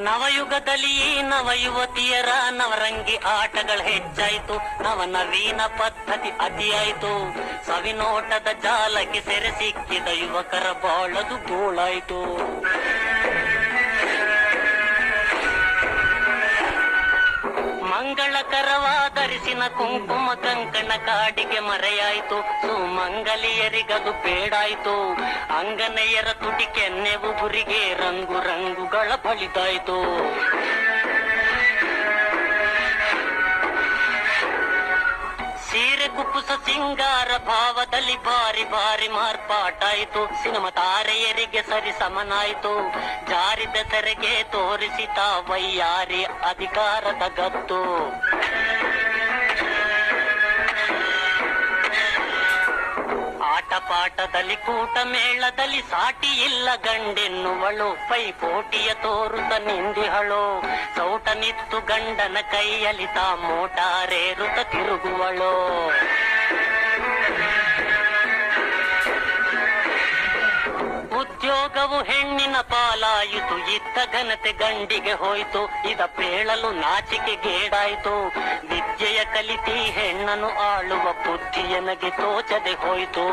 ನವಯುಗದಲ್ಲಿ ನವಯುವತಿಯರ ನವ ಯುವತಿಯರ ನವರಂಗಿ ಆಟಗಳು ಹೆಚ್ಚಾಯ್ತು. ನವ ನವೀನ ಪದ್ಧತಿ ಅತಿಯಾಯಿತು. ಸವಿನೋಟದ ಜಾಲಕ್ಕೆ ಸೆರೆ ಸಿಕ್ಕಿದ ಯುವಕರ ಬಾಳದು ಗೋಳಾಯ್ತು ಮಂಗಳಕರವಾದರಿಸಿನ ಕುಂಕುಮ ಕಂಕಣ ಕಾಡಿಗೆ ಮರೆಯಾಯಿತು. ಸುಮಂಗಲಿಯರಿಗದು ಬೇಡಾಯಿತು ಅಂಗನೆಯರ ತುಟಿ ಕೆನ್ನೆವು ಗುರಿಗೆ ರಂಗು ರಂಗುಗಳ ಬಳಿದಾಯ್ತು. ಸೀರೆ ಕುಪ್ಪುಸ ಸಿಂಗಾರ ಭಾವದಲ್ಲಿ ಬಾರಿ ಬಾರಿ ಮಾರ್ಪಾಟಾಯಿತು. ಸಿನಿಮಾ ತಾರೆಯರಿಗೆ ಸರಿ ಸಮನಾಯಿತು. ಜಾರಿದ ತೆರೆಗೆ ತೋರಿಸಿತ ವೈಯಾರಿ ಅಧಿಕಾರದ ಗತ್ತು. ಆಟ ಪಾಠದಲ್ಲಿ ಕೂಟ ಮೇಳದಲ್ಲಿ ಸಾಟಿ ಇಲ್ಲ ಗಂಡೆನ್ನುವಳು. ಪೈಪೋಟಿಯ ತೋರುತ ನಿಂದಿಹಳು. ಸೌಟ ನಿತ್ತು ಗಂಡನ ಕೈಯಲ್ಲಿ ತಾ ಮೋಟಾರೇರುತ ತಿರುಗುವಳು. ಉದ್ಯೋಗವು ಹೆಣ್ಣಿನ ಪಾಲಾಯಿತು. ಇತ್ತ ಘನತೆ ಗಂಡಿಗೆ ಹೋಯ್ತು. ಇದ ಪೇಳಲು ನಾಚಿಕೆ ಗೇಡಾಯ್ತು. ವಿದ್ಯೆಯ ಕಲಿತಿ ಹೆಣ್ಣನು ಆಳುವ ಬುದ್ಧಿಯನಗೆ ತೋಚದೆ ಹೋಯ್ತು.